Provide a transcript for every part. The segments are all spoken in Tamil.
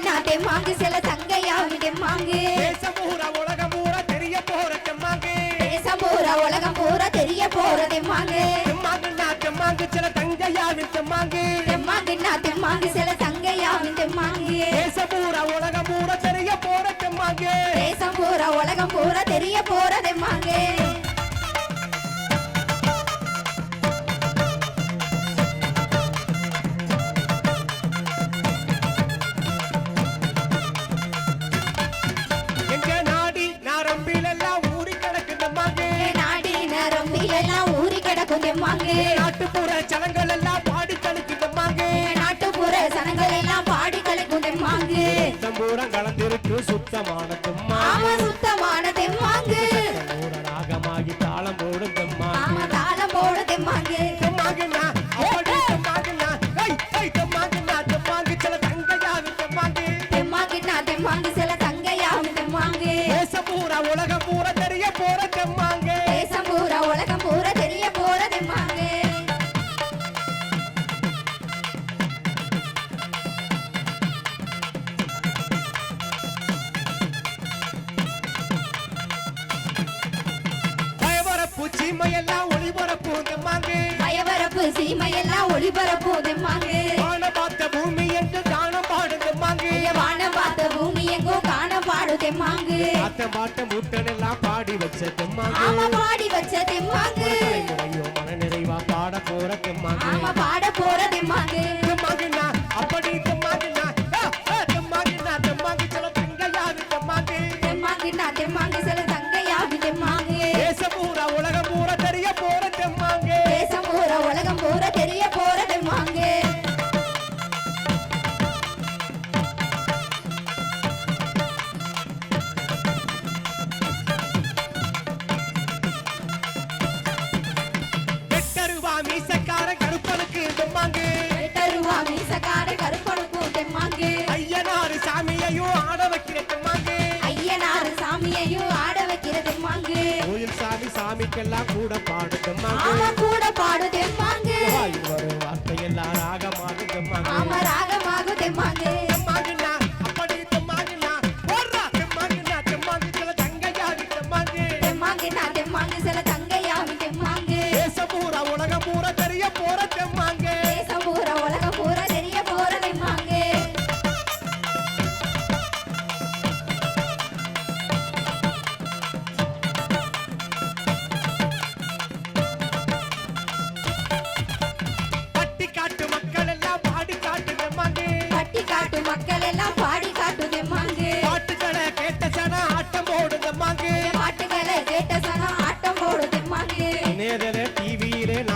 தெம்மாங்கு சில தங்கையாவி தெம்மாங்கு தேசம் பூரா உலகம் பூரா தெரிய போற தெம்மாங்கு. தேசம் பூரா உலகம் பூரா தெரிய போற தெம்மாங்கு. தெம்மாங்குன்னா தெம்மாங்கு சில தங்கையாவின் தெம்மாங்கு. தெம்மாங்குன்னா தெம்மாங்கு சில தங்கையாவி தெம்மாங்கு. தேசம் பூரா உலகம் பூரா தெரிய போற தெம்மாங்கு. தேசம் பூரா உலகம் பூரா தெரிய போற தெம்மாங்கு. சுத்தமான தெம்மாங்கு சுத்தமான தெம்மாங்கு. ஊர ராகமாகி தாளம் போடும் தெம்மாங்கு தாளம் போட தெம்மாங்கு. தெம்மாங்குன்னா அப்படி தெம்மாங்குன்னா ஏய் ஏய் தெம்மாங்குன்னா தெம்மாங்கு சில தங்கையாவின் தெம்மாங்கு. தெம்மாங்குன்னா தெம்மாங்கு சில தங்கையாவும் தெம்மாங்கு. தேசம் பூரா உலகம் பூரா தெரிய போற தெம்மாங்கு. பயவரப்பு சீமையெல்லாம் ஒளிபரப்பும் தெம்மாங்கு வான பார்த்த பூமி என்று காணம் பாடும் தெம்மாங்கு வானம் பார்த்த பூமி எங்கோ காண பாடு தெம்மாங்கு ஆட்டம் பாட்டம் மூட்டன் எல்லாம் பாடி வச்ச தெம்மாங்கு ஆமா பாடி வச்ச கருப்பனுக்கும் தெம்மாங்கு ஐயனாறு சாமியையும் ஆட வைக்கிற தெம்மாங்கு ஐயனாறு சாமியையும் ஆட வைக்கிற தெம்மாங்கு கோயில் சாமி சாமிக்கெல்லாம் கூட பாடு தெம்மாங்கு கூட பாடு தெம்மாங்கு வார்த்தையெல்லாம் ராகமாக தெம்மாங்கு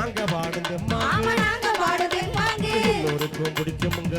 நாங்க பாடுங்க மாமனாங்க பாடுங்க மாங்க எல்லோருக்கும் பிடிச்சமுங்க